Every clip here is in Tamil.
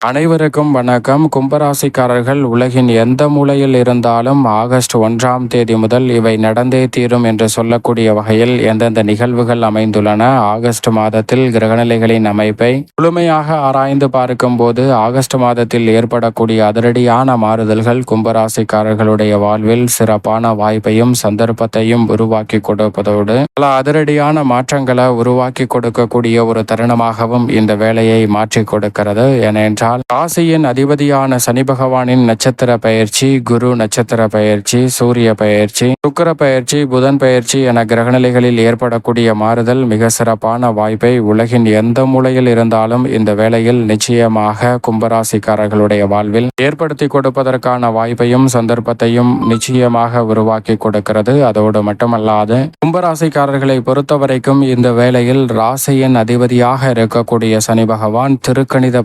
அனைவருக்கும் வணக்கம். கும்பராசிக்காரர்கள் உலகின் எந்த மூலையில் இருந்தாலும் ஆகஸ்ட் ஒன்றாம் தேதி முதல் இவை நடந்தே தீரும் என்று சொல்லக்கூடிய வகையில் எந்தெந்த நிகழ்வுகள் அமைந்துள்ளன ஆகஸ்ட் மாதத்தில் கிரகநிலைகளின் அமைப்பை முழுமையாக ஆராய்ந்து பார்க்கும் போது ஆகஸ்ட் மாதத்தில் ஏற்படக்கூடிய அதிரடியான மாறுதல்கள் கும்பராசிக்காரர்களுடைய வாழ்வில் சிறப்பான வாய்ப்பையும் சந்தர்ப்பத்தையும் உருவாக்கி கொடுப்பதோடு பல அதிரடியான மாற்றங்களை உருவாக்கி கொடுக்கக்கூடிய ஒரு தருணமாகவும் இந்த வேலையை மாற்றி கொடுக்கிறது. ஏனென்றால் ராசியின் அதிபதியான சனி பகவானின் நட்சத்திர பயிற்சி குரு நட்சத்திர பயிற்சி சூரிய பயிற்சி சுக்கர பயிற்சி புதன் பயிற்சி என கிரகநிலைகளில் ஏற்படக்கூடிய மாறுதல் மிக சிறப்பான வாய்ப்பை உலகின் எந்த மூலையில் இருந்தாலும் இந்த வேளையில் நிச்சயமாக கும்பராசிக்காரர்களுடைய வாழ்வில் ஏற்படுத்தி கொடுப்பதற்கான வாய்ப்பையும் சந்தர்ப்பத்தையும் நிச்சயமாக உருவாக்கி கொடுக்கிறது. அதோடு மட்டுமல்லாது கும்பராசிக்காரர்களை பொறுத்தவரைக்கும் இந்த வேளையில் ராசியின் அதிபதியாக இருக்கக்கூடிய சனி பகவான் திருக்கணித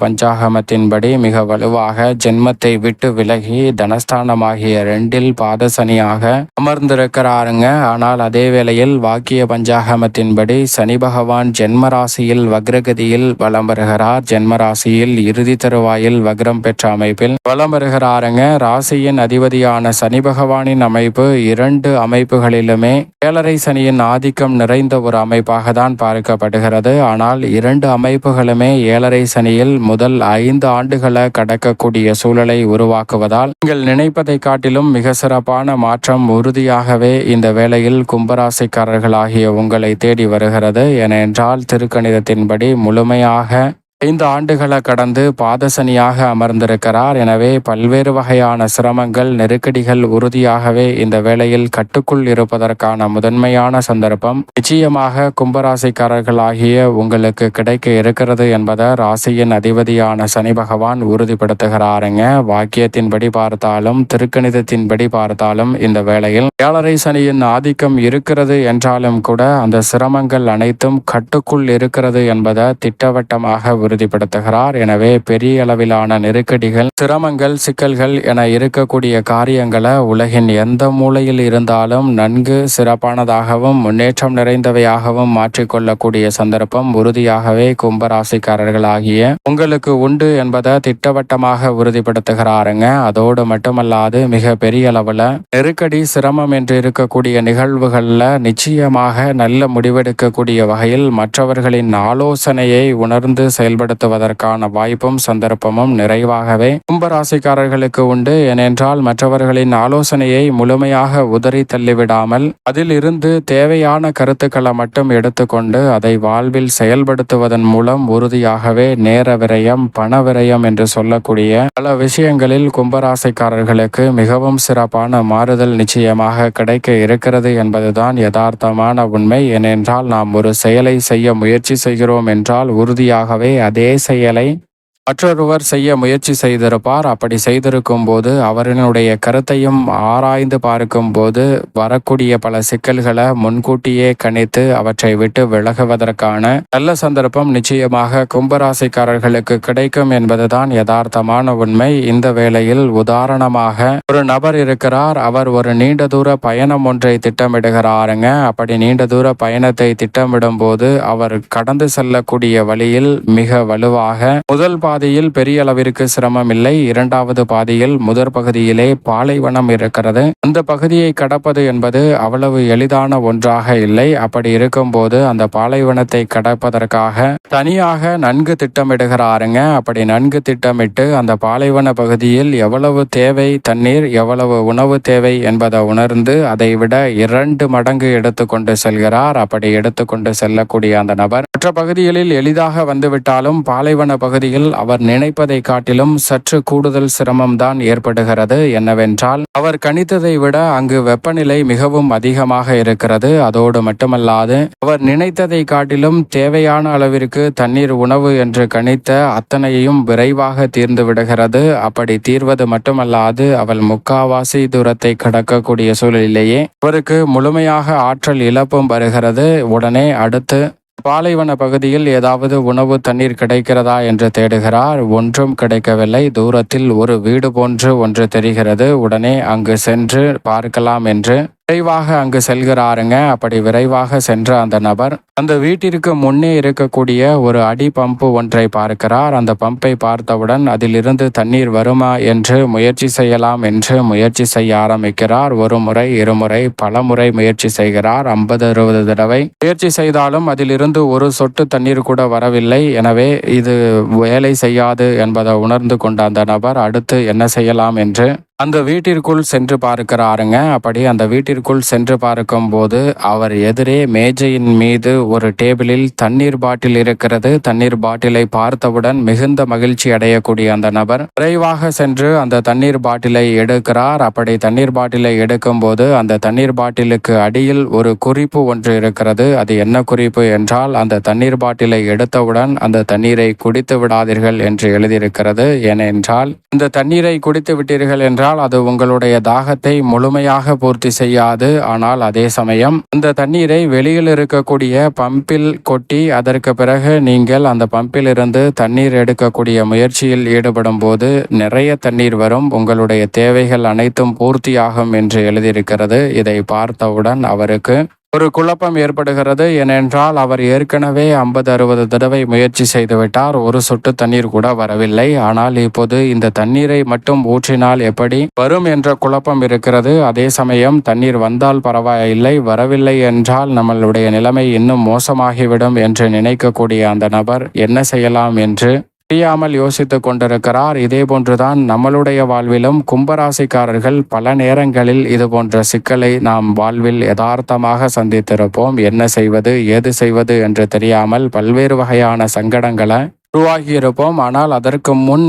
பஞ்சாகமத்தின்படி மிக வலுவாக ஜென்மத்தை விட்டு விலகி தனஸ்தானமாகிய ரெண்டில் பாதசனியாக அமர்ந்திருக்கிறாருங்க. ஆனால் அதே வேளையில் வாக்கிய பஞ்சாகமத்தின்படி சனி பகவான் ஜென்மராசியில் வக்ரகதியில் வலம் வருகிறார். ஜென்மராசியில் இறுதி தருவாயில் வக்ரம் பெற்ற அமைப்பில் வலம் வருகிறாருங்க. ராசியின் அதிபதியான சனி பகவானின் அமைப்பு இரண்டு அமைப்புகளிலுமே ஏழரை சனியின் ஆதிக்கம் நிறைந்த ஒரு அமைப்பாக தான் பார்க்கப்படுகிறது. ஆனால் இரண்டு அமைப்புகளுமே ஏழரை சனியில் முதல் ஐந்து ஆண்டுகளை கடக்கக்கூடிய சூழலை உருவாக்குவதால் நீங்கள் நினைப்பதை காட்டிலும் மிக சிறப்பான மாற்றம் உறுதியாகவே இந்த வேளையில் கும்பராசிக்காரர்களாகிய உங்களை தேடி வருகிறது. ஏனென்றால் திருக்கணிதத்தின்படி முழுமையாக ஐந்து ஆண்டுகளை கடந்து பாதசனியாக அமர்ந்திருக்கிறார். எனவே பல்வேறு வகையான சிரமங்கள் நெருக்கடிகள் உறுதியாகவே இந்த வேளையில் கட்டுக்குள் இருப்பதற்கான முதன்மையான சந்தர்ப்பம். நிச்சயமாக கும்பராசிக்காரர்களாகிய உங்களுக்கு கிடைக்க இருக்கிறது என்பதை ராசியின் அதிபதியான சனி பகவான் உறுதிப்படுத்துகிறாருங்க. வாக்கியத்தின்படி பார்த்தாலும் திருக்கணிதத்தின்படி பார்த்தாலும் இந்த வேளையில் ஏழரை சனியின் ஆதிக்கம் இருக்கிறது என்றாலும் கூட அந்த சிரமங்கள் அனைத்தும் கட்டுக்குள் இருக்கிறது என்பதை திட்டவட்டமாக உறுதிப்படுத்துகிறார். எனவே பெரிய அளவிலான நெருக்கடிகள் சிரமங்கள் சிக்கல்கள் என இருக்கக்கூடிய காரியங்களை உலகின் எந்த மூலையில் இருந்தாலும் நன்கு சிறப்பானதாகவும் முன்னேற்றம் நிறைந்தவையாகவும் மாற்றிக்கொள்ளக்கூடிய சந்தர்ப்பம் உறுதியாகவே கும்பராசிக்காரர்களாகிய உங்களுக்கு உண்டு என்பதை திட்டவட்டமாக உறுதிப்படுத்துகிறாருங்க. அதோடு மட்டுமல்லாது மிக பெரிய அளவில் நெருக்கடி சிரமம் என்று இருக்கக்கூடிய நிகழ்வுகளில் நிச்சயமாக நல்ல முடிவெடுக்கக்கூடிய வகையில் மற்றவர்களின் ஆலோசனையை உணர்ந்து செயல் செயல்படுத்துவதற்கான வாய்ப்பும் சந்தர்ப்பமும் நிறைவாகவே கும்பராசிக்காரர்களுக்கு உண்டு. ஏனென்றால் மற்றவர்களின் ஆலோசனையை முழுமையாக உதறி தள்ளிவிடாமல் அதில் இருந்து தேவையான கருத்துக்களை மட்டும் எடுத்துக்கொண்டு அதை வாழ்வில் செயல்படுத்துவதன் மூலம் உறுதியாகவே நேர விரயம் பண விரயம் என்று சொல்லக்கூடிய பல விஷயங்களில் கும்பராசிக்காரர்களுக்கு மிகவும் சிறப்பான மாறுதல் நிச்சயமாக கிடைக்க இருக்கிறது என்பதுதான் யதார்த்தமான உண்மை. ஏனென்றால் நாம் ஒரு செயலை செய்ய முயற்சி செய்கிறோம் என்றால் உறுதியாகவே அதே செயலை மற்றொருவர் செய்ய முயற்சி செய்திருப்பார். அப்படி செய்திருக்கும் போது அவரினுடைய கருத்தையும் ஆராய்ந்து பார்க்கும் போது வரக்கூடிய பல சிக்கல்களை முன்கூட்டியே கணித்து அவற்றை விட்டு விலகுவதற்கான நல்ல சந்தர்ப்பம் நிச்சயமாக கும்பராசிக்காரர்களுக்கு கிடைக்கும் என்பதுதான் யதார்த்தமான உண்மை. இந்த வேளையில் உதாரணமாக ஒரு நபர் இருக்கிறார். அவர் ஒரு நீண்ட தூர பயணம் ஒன்றை திட்டமிடுகிறாருங்க. அப்படி நீண்ட தூர பயணத்தை திட்டமிடும் போது அவர் கடந்து செல்லக்கூடிய வழியில் மிக வலுவாக முதல் பாதையில் பெரிய அளவிற்கு சிரமம் இல்லை இரண்டாவது பாதையில் முதற் பகுதியிலே பாலைவனம் இருக்கிறது. அந்த பகுதியை கடப்பது என்பது அவ்வளவு எளிதான ஒன்றாக இல்லை. அப்படி இருக்கும்போது அந்த பாலைவனத்தை கடப்பதற்காக தனியாக நன்கு திட்டமிடுகிறாருங்க. அப்படி நன்கு திட்டமிட்டு அந்த பாலைவன பகுதியில் எவ்வளவு தேவை தண்ணீர் எவ்வளவு உணவு தேவை என்பதை உணர்ந்து அதை விட இரண்டு மடங்கு எடுத்துக்கொண்டு செல்கிறார். அப்படி எடுத்துக்கொண்டு செல்லக்கூடிய அந்த நபர் மற்ற பகுதிகளில் எளிதாக வந்துவிட்டாலும் பாலைவன பகுதியில் அவர் நினைப்பதை காட்டிலும் சற்று கூடுதல் சிரமம்தான் ஏற்படுகிறது. என்னவென்றால் அவர் கணித்ததை விட அங்கு வெப்பநிலை மிகவும் அதிகமாக இருக்கிறது. அதோடு மட்டுமல்லாது அவர் நினைத்ததை காட்டிலும் தேவையான அளவிற்கு தண்ணீர் உணவு என்று கணித்த அத்தனையும் விரைவாக தீர்ந்து விடுகிறது. அப்படி தீர்வது மட்டுமல்லாது அவள் முக்காவாசி தூரத்தை கடக்கக்கூடிய சூழலிலேயே அவருக்கு முழுமையாக ஆற்றல் இழப்பும் வருகிறது. உடனே அடுத்து பாலைவன பகுதியில் ஏதாவது உணவு தண்ணீர் கிடைக்கிறதா என்று தேடுகிறார். ஒன்றும் கிடைக்கவில்லை. தூரத்தில் ஒரு வீடு போன்று ஒன்று தெரிகிறது. உடனே அங்கு சென்று பார்க்கலாம் என்று விரைவாக அங்கு செல்கிறாருங்க. அப்படி விரைவாக சென்ற அந்த நபர் அந்த வீட்டிற்கு முன்னே இருக்கக்கூடிய ஒரு அடி பம்பு ஒன்றை பார்க்கிறார். அந்த பம்பை பார்த்தவுடன் அதிலிருந்து தண்ணீர் வருமா என்று முயற்சி செய்யலாம் என்று முயற்சி செய்ய ஆரம்பிக்கிறார். ஒரு முறை இருமுறை பல முறை முயற்சி செய்கிறார். ஐம்பது அறுபது தடவை முயற்சி செய்தாலும் அதிலிருந்து ஒரு சொட்டு தண்ணீர் கூட வரவில்லை. எனவே இது வேலை செய்யாது என்பதை உணர்ந்து கொண்ட அந்த நபர் அடுத்து என்ன செய்யலாம் என்று அந்த வீட்டிற்குள் சென்று பார்க்கிறாருங்க. அப்படி அந்த வீட்டிற்குள் சென்று பார்க்கும்போது அவர் எதிரே மேஜையின் மீது ஒரு டேபிளில் தண்ணீர் பாட்டில் இருக்கிறது. தண்ணீர் பாட்டிலை பார்த்தவுடன் மிகுந்த மகிழ்ச்சி அடையக்கூடிய அந்த நபர் விரைவாக சென்று அந்த தண்ணீர் பாட்டிலை எடுக்கிறார். அப்படி தண்ணீர் பாட்டிலை எடுக்கும்போது அந்த தண்ணீர் பாட்டிலுக்கு அடியில் ஒரு குறிப்பு ஒன்று இருக்கிறது. அது என்ன குறிப்பு என்றால் அந்த தண்ணீர் பாட்டிலை எடுத்தவுடன் அந்த தண்ணீரை குடித்து விடாதீர்கள் என்று எழுதியிருக்கிறது. ஏனென்றால் இந்த தண்ணீரை குடித்து விட்டீர்கள் என்றால் என்றால் அது உங்களுடைய தாகத்தை முழுமையாக பூர்த்தி செய்யாது. ஆனால் அதே சமயம் இந்த தண்ணீரை வெளியில் இருக்கக்கூடிய பம்பில் கொட்டி அதற்கு பிறகு நீங்கள் அந்த பம்பில் இருந்து தண்ணீர் எடுக்கக்கூடிய முயற்சியில் ஈடுபடும் போது நிறைய தண்ணீர் வரும். உங்களுடைய தேவைகள் அனைத்தும் பூர்த்தியாகும் என்று எழுதியிருக்கிறது. இதை பார்த்தவுடன் அவருக்கு ஒரு குழப்பம் ஏற்படுகிறது ஏனென்றால் அவர் ஏற்கனவே ஐம்பது அறுபது தடவை முயற்சி செய்துவிட்டார். ஒரு சொட்டு தண்ணீர் கூட வரவில்லை. ஆனால் இப்போது இந்த தண்ணீரை மட்டும் ஊற்றினால் எப்படி வரும் என்ற குழப்பம் இருக்கிறது. அதே சமயம் தண்ணீர் வந்தால் பரவாயில்லை வரவில்லை என்றால் நம்மளுடைய நிலைமை இன்னும் மோசமாகிவிடும் என்று நினைக்கக்கூடிய அந்த நபர் என்ன செய்யலாம் என்று தெரியாமல் யோசித்துக் கொண்டிருக்கிறார். இதே போன்றுதான் நம்மளுடைய வாழ்விலும் கும்பராசிக்காரர்கள் பல நேரங்களில் இது போன்ற சிக்கலை நாம் வாழ்வில் யதார்த்தமாக சந்தித்திருப்போம். என்ன செய்வது ஏது செய்வது என்று தெரியாமல் பல்வேறு வகையான சங்கடங்களை உருவாகியிருப்போம் ஆனால் அதற்கு முன்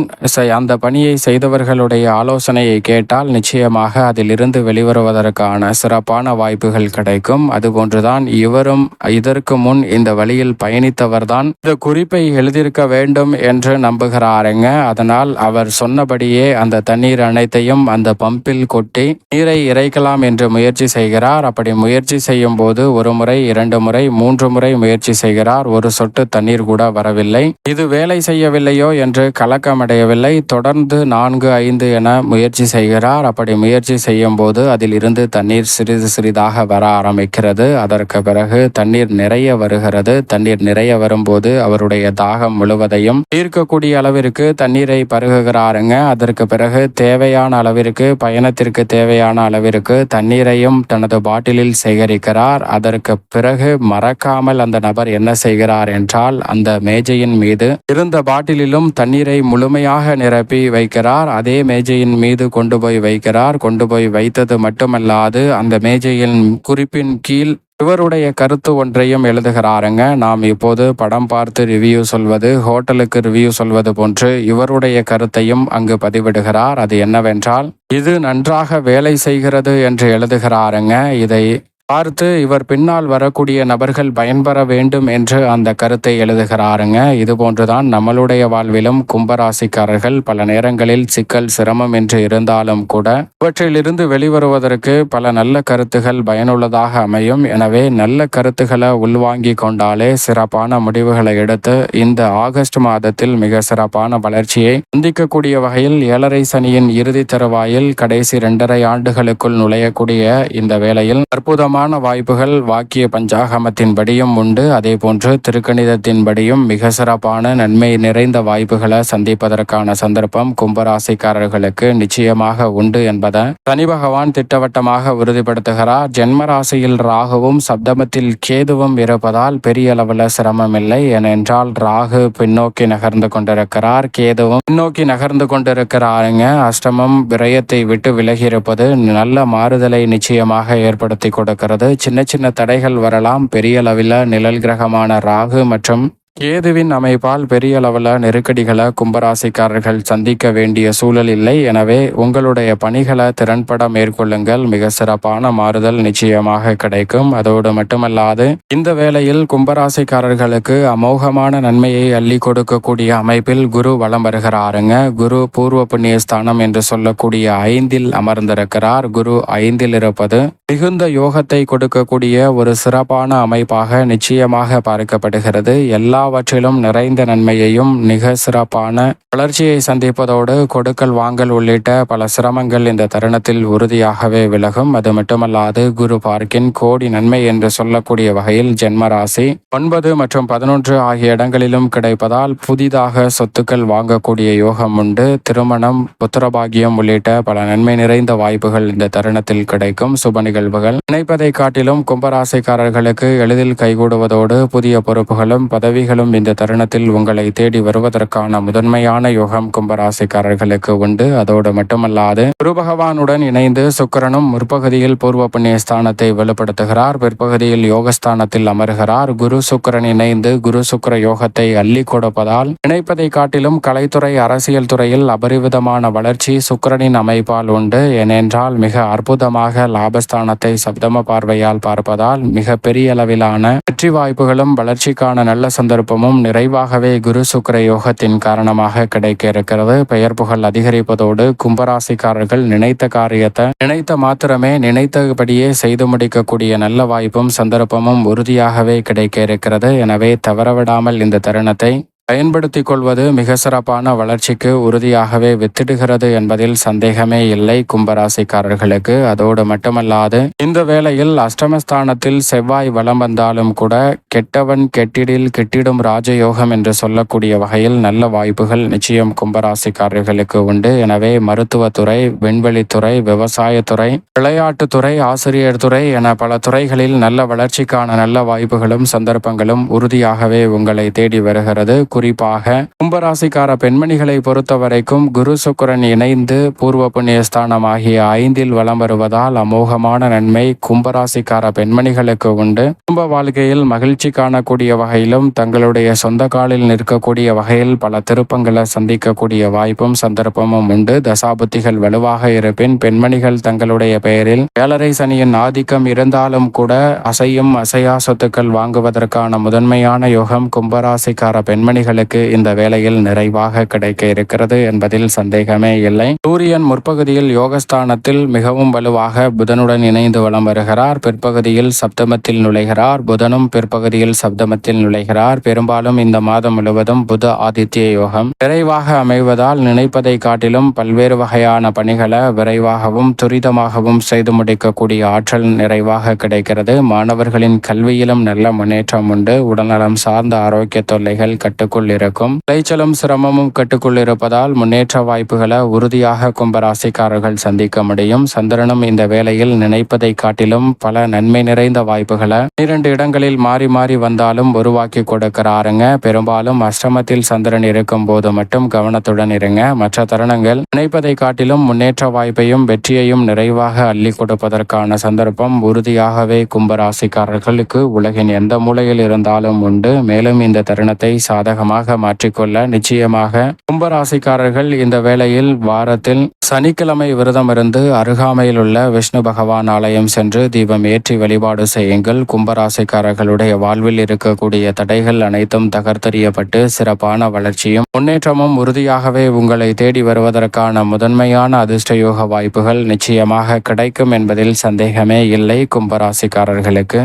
அந்த பணியை செய்தவர்களுடைய ஆலோசனையை கேட்டால் நிச்சயமாக அதிலிருந்து வெளிவருவதற்கான சிறப்பான வாய்ப்புகள் கிடைக்கும். அதுபோன்றுதான் இவரும் இதற்கு முன் இந்த வழியில் பயணித்தவர்தான். இந்த குறிப்பை எழுதியிருக்க வேண்டும் என்று நம்புகிறாருங்க. அதனால் அவர் சொன்னபடியே அந்த தண்ணீர் அனைத்தையும் அந்த பம்பில் கொட்டி நீரை இறைக்கலாம் என்று முயற்சி செய்கிறார். அப்படி முயற்சி செய்யும் போது ஒரு முறை இரண்டு முறை மூன்று முறை முயற்சி செய்கிறார். ஒரு சொட்டு தண்ணீர் கூட வரவில்லை. இது வேலை செய்யவில்லையோ என்று கலக்கமடையவில்லை. தொடர்ந்து நான்கு ஐந்து என முயற்சி செய்கிறார். அப்படி முயற்சி செய்யும் போது அதில் இருந்து தண்ணீர் சிறிது சிறிதாக வர ஆரம்பிக்கிறது. அதற்கு பிறகு தண்ணீர் நிறைய வருகிறது. தண்ணீர் நிறைய வரும்போது அவருடைய தாகம் முழுவதையும் தீர்க்கக்கூடிய அளவிற்கு தண்ணீரை பருகுகிறாருங்க. அதற்கு பிறகு தேவையான அளவிற்கு பயணத்திற்கு தேவையான அளவிற்கு தண்ணீரையும் தனது பாட்டிலில் சேகரிக்கிறார். அதற்கு பிறகு மறக்காமல் அந்த நபர் என்ன செய்கிறார் என்றால் அந்த மேஜையின் மீது இருந்த பாட்டிலிலும் தண்ணீரை முழுமையாக நிரப்பி வைக்கிறார். அதே மேஜையின் மீது கொண்டு போய் வைக்கிறார். கொண்டு போய் வைத்தது மட்டுமல்லாது அந்த மேஜையின் குறிப்பின் கீழ் இவருடைய கருத்து ஒன்றையும் எழுதுகிறாருங்க. நாம் இப்போது படம் பார்த்து ரிவ்யூ சொல்வது ஹோட்டலுக்கு ரிவ்யூ சொல்வது போன்று இவருடைய கருத்தையும் அங்கு பதிவிடுகிறார். அது என்னவென்றால் இது நன்றாக வேலை செய்கிறது என்று எழுதுகிறாருங்க. இதை பார்த்து இவர் பின்னால் வரக்கூடிய நபர்கள் பயன்பெற வேண்டும் என்று அந்த கருத்தை எழுதுகிறாருங்க. இது போன்றுதான் நம்மளுடைய வாழ்விலும் கும்பராசிக்காரர்கள் பல நேரங்களில் சிக்கல் சிரமம் என்று இருந்தாலும் கூட இவற்றிலிருந்து வெளிவருவதற்கு பல நல்ல கருத்துகள் பயனுள்ளதாக அமையும். எனவே நல்ல கருத்துக்களை உள்வாங்கி கொண்டாலே சிறப்பான முடிவுகளை எடுத்து இந்த ஆகஸ்ட் மாதத்தில் மிக சிறப்பான வளர்ச்சியை சந்திக்கக்கூடிய வகையில் ஏழரை சனியின் இறுதி தருவாயில் கடைசி இரண்டரை ஆண்டுகளுக்குள் நுழையக்கூடிய இந்த வேளையில் அற்புதமாக அதிகமான வாய்ப்புகள் வாக்கிய பஞ்சாகமத்தின்படியும் உண்டு. அதேபோன்று திருக்கணிதத்தின்படியும் மிக சிறப்பான நன்மை நிறைந்த வாய்ப்புகளை சந்திப்பதற்கான சந்தர்ப்பம் கும்பராசிக்காரர்களுக்கு நிச்சயமாக உண்டு என்பதை சனி பகவான் திட்டவட்டமாக உறுதிப்படுத்துகிறார். ஜென்ம ராசியில் ராகுவும் சப்தமத்தில் கேதுவும் இருப்பதால் பெரிய அளவில் சிரமம் இல்லை ஏனென்றால் ராகு பின்னோக்கி நகர்ந்து கொண்டிருக்கிறார். கேதுவும் பின்னோக்கி நகர்ந்து கொண்டிருக்கிறாருங்க. அஷ்டமம் விரயத்தை விட்டு விலகி இருப்பது நல்ல மாறுதலை நிச்சயமாக ஏற்படுத்தி கொடுக்கிறார் இருக்கிறது சின்ன சின்ன தடைகள் வரலாம். பெரிய அளவில் நிழல் கிரகமான ராகு மற்றும் கேதுவின் அமைப்பால் பெரிய அளவில் நெருக்கடிகளை கும்பராசிக்காரர்கள் சந்திக்க வேண்டிய சூழல் இல்லை. எனவே உங்களுடைய பணிகளை திறன்பட மேற்கொள்ளுங்கள். மிக சிறப்பான மாறுதல் நிச்சயமாக கிடைக்கும். அதோடு மட்டுமல்லாது இந்த வேளையில் கும்பராசிக்காரர்களுக்கு அமோகமான நன்மையை அள்ளி கொடுக்கக்கூடிய அமைப்பில் குரு வளம் வருகிறாருங்க. குரு பூர்வ புண்ணிய ஸ்தானம் என்று சொல்லக்கூடிய ஐந்தில் அமர்ந்திருக்கிறார். குரு ஐந்தில் இருப்பது மிகுந்த யோகத்தை கொடுக்கக்கூடிய ஒரு சிறப்பான அமைப்பாக நிச்சயமாக பார்க்கப்படுகிறது. எல்லா எல்லாவற்றிலும் நிறைந்த நன்மையையும் மிக சிறப்பான வளர்ச்சியை சந்திப்பதோடு கொடுக்கல் வாங்கல் உள்ளிட்ட பல சிரமங்கள் இந்த தருணத்தில் உறுதியாகவே விலகும். அது மட்டுமல்லாது குரு பார்க்கின் கோடி நன்மை என்று சொல்லக்கூடிய வகையில் ஜென்மராசி ஒன்பது மற்றும் பதினொன்று ஆகிய இடங்களிலும் கிடைப்பதால் புதிதாக சொத்துக்கள் வாங்கக்கூடிய யோகம் உண்டு. திருமணம் புத்திரபாகியம் உள்ளிட்ட பல நன்மை நிறைந்த வாய்ப்புகள் இந்த தருணத்தில் கிடைக்கும். சுப நிகழ்வுகள் நினைப்பதை காட்டிலும் கும்பராசிக்காரர்களுக்கு எளிதில் கைகூடுவதோடு புதிய பொறுப்புகளும் பதவிகள் பதவிகளும் இந்த தருணத்தில் உங்களை தேடி வருவதற்கான முதன்மையான யோகம் கும்பராசிக்காரர்களுக்கு உண்டு. அதோடு மட்டுமல்லாது குரு பகவானுடன் இணைந்து சுக்கிரனும் முற்பகுதியில் பூர்வ புண்ணிய ஸ்தானத்தை வலுப்படுத்துகிறார் பிற்பகுதியில் யோகஸ்தானத்தில் அமர்கிறார். குரு சுக்கரன் இணைந்து குரு சுக்கர யோகத்தை அள்ளி கொடுப்பதால் நினைப்பதை காட்டிலும் கலைத்துறை அரசியல் துறையில் அபரிவிதமான வளர்ச்சி சுக்கிரனின் அமைப்பால் உண்டு. ஏனென்றால் மிக அற்புதமாக லாபஸ்தானத்தை சப்தம பார்வையால் பார்ப்பதால் மிக பெரிய அளவிலான வெற்றி வாய்ப்புகளும் வளர்ச்சிக்கான நல்ல சந்தர்ப்பம் விருப்பமும் நிறைவாகவே குரு சுக்கர யோகத்தின் காரணமாக கிடைக்க இருக்கிறது. பெயர் புகழ் அதிகரிப்பதோடு கும்பராசிக்காரர்கள் நினைத்த காரியத்தை நினைத்த மாத்திரமே நினைத்தபடியே செய்து முடிக்கக்கூடிய நல்ல வாய்ப்பும் சந்தர்ப்பமும் உறுதியாகவே கிடைக்க இருக்கிறது. எனவே தவறவிடாமல் இந்த தருணத்தை பயன்படுத்திக் கொள்வது மிக சிறப்பான வளர்ச்சிக்கு உறுதியாகவே வித்திடுகிறது என்பதில் சந்தேகமே இல்லை கும்பராசிக்காரர்களுக்கு. அதோடு மட்டுமல்லாது இந்த வேளையில் அஷ்டமஸ்தானத்தில் செவ்வாய் வலம் வந்தாலும் கூட கெட்டவன் கெட்டிடில் கெட்டிடும் ராஜயோகம் என்று சொல்லக்கூடிய வகையில் நல்ல வாய்ப்புகள் நிச்சயம் கும்பராசிக்காரர்களுக்கு உண்டு. எனவே மருத்துவத்துறை விண்வெளித்துறை விவசாயத்துறை விளையாட்டுத்துறை ஆசிரியர் துறை என பல துறைகளில் நல்ல வளர்ச்சிக்கான நல்ல வாய்ப்புகளும் சந்தர்ப்பங்களும் உறுதியாகவே உங்களை தேடி வருகிறது. குறிப்பாக கும்பராசிக்கார பெண்மணிகளை பொறுத்த வரைக்கும் குரு சுக்கரன் இணைந்து பூர்வ புண்ணியஸ்தானம் ஆகிய ஐந்தில் வலம் வருவதால் அமோகமான நன்மை கும்பராசிக்கார பெண்மணிகளுக்கு உண்டு. குடும்ப வாழ்க்கையில் மகிழ்ச்சி காணக்கூடிய வகையிலும் தங்களுடைய சொந்த காலில் நிற்கக்கூடிய வகையில் பல திருப்பங்களை சந்திக்கக்கூடிய வாய்ப்பும் சந்தர்ப்பமும் உண்டு. தசாபுத்திகள் வலுவாக இருப்பின் பெண்மணிகள் தங்களுடைய பெயரில் ஏழரை சனியின் ஆதிக்கம் இருந்தாலும் கூட அசையும் அசையா சொத்துக்கள் வாங்குவதற்கான முதன்மையான யோகம் கும்பராசிக்கார பெண்மணிகள் பெண்மணிகளுக்கு இந்த வேலையில் நிறைவாக கிடைக்க இருக்கிறது என்பதில் சந்தேகமே இல்லை. சூரியன் முற்பகுதியில் யோகஸ்தானத்தில் மிகவும் வலுவாக புதனுடன் இணைந்து வலம் வருகிறார். பிற்பகுதியில் சப்தமத்தில் நுழைகிறார். புதனும் பிற்பகுதியில் சப்தமத்தில் நுழைகிறார். பெரும்பாலும் இந்த மாதம் முழுவதும் புத ஆதித்ய யோகம். விரைவாக அமைவதால் நினைப்பதை காட்டிலும் பல்வேறு வகையான பணிகளை விரைவாகவும் துரிதமாகவும் செய்து முடிக்கக்கூடிய ஆற்றல் நிறைவாக கிடைக்கிறது. மாணவர்களின் கல்வியிலும் நல்ல முன்னேற்றம் உண்டு. உடல்நலம் சார்ந்த ஆரோக்கிய தொல்லைகள் கட்டுக்குள் இருக்கும் விளைச்சலும் சிரமமும் கட்டுக்குள் இருப்பதால் முன்னேற்ற வாய்ப்புகளை உறுதியாக கும்பராசிக்காரர்கள் சந்திக்க முடியும். சந்திரனும் இந்த வேளையில் நினைப்பதை காட்டிலும் பல நன்மை நிறைந்த வாய்ப்புகளை இரண்டு இடங்களில் மாறி மாறி வந்தாலும் உருவாக்கி கொடுக்கிறாருங்க. பெரும்பாலும் அஷ்டமத்தில் சந்திரன் இருக்கும் போது மட்டும் கவனத்துடன் இருங்க. மற்ற தருணங்கள் நினைப்பதை காட்டிலும் முன்னேற்ற வாய்ப்பையும் வெற்றியையும் நிறைவாக அள்ளி கொடுப்பதற்கான சந்தர்ப்பம் உறுதியாகவே கும்பராசிக்காரர்களுக்கு உலகின் எந்த மூலையில் இருந்தாலும் உண்டு. மேலும் இந்த தருணத்தை சாதகம் சாதகமாக மாற்றிக்கொள்ள நிச்சயமாக கும்பராசிக்காரர்கள் இந்த வேளையில் வாரத்தில் சனிக்கிழமை விரதம் இருந்து அருகாமையில் உள்ள விஷ்ணு பகவான் ஆலயம் சென்று தீபம் ஏற்றி வழிபாடு செய்யுங்கள். கும்பராசிக்காரர்களுடைய வாழ்வில் இருக்கக்கூடிய தடைகள் அனைத்தும் தகர்த்தறியப்பட்டு சிறப்பான வளர்ச்சியும் முன்னேற்றமும் உறுதியாகவே உங்களை தேடி வருவதற்கான முதன்மையான அதிர்ஷ்டயோக வாய்ப்புகள் நிச்சயமாக கிடைக்கும் என்பதில் சந்தேகமே இல்லை கும்பராசிக்காரர்களுக்கு.